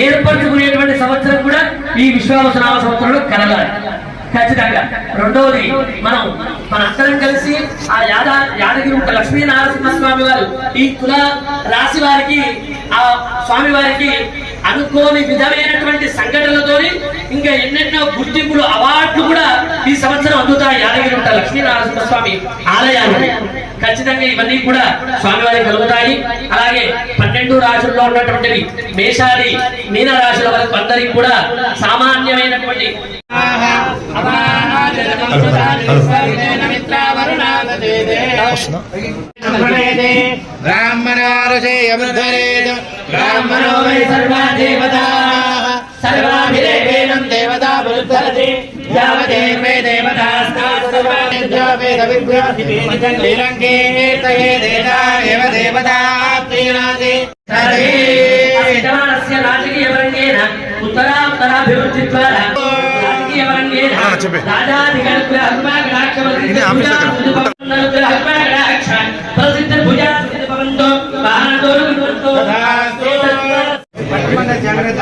ఏర్పరచుకునేటువంటి సంవత్సరం కూడా ఈ విశ్వావసనామ సంవత్సరంలో కలగాలి. ఖచ్చితంగా. రెండవది మనం మన అందరం కలిసి ఆ యాద యాదగిరి ఉంట లక్ష్మీ నారసింహ స్వామి వారు ఈ కుల రాశి వారికి ఆ స్వామి వారికి అనుకోని విధమైనటువంటి సంఘటనలతోని ఇంకా ఎన్నెన్నో గుర్తింపులు అవార్డు ఈ సంవత్సరం అందుతాయి యాదగిరి ఉంట స్వామి ఆలయాలు. ఖచ్చితంగా ఇవన్నీ కూడా స్వామివారికి కలుగుతాయి. అలాగే పన్నెండు రాశుల్లో ఉన్నటువంటివి మేషాది మీన రాశుల వరకు అందరికి కూడా సామాన్యమైనటువంటి బ్రాహ్మణో వై సర్వా దేవతాః సర్వాభిరేవేణం దేవతా బుద్ధరతి యావదేవే విద్యమానస్య రాజకీయవరంగేణ ఉత్తరాంతరాభివృద్ధి ద్వారా రాజకీయవరంగేణ జాగ్రత్త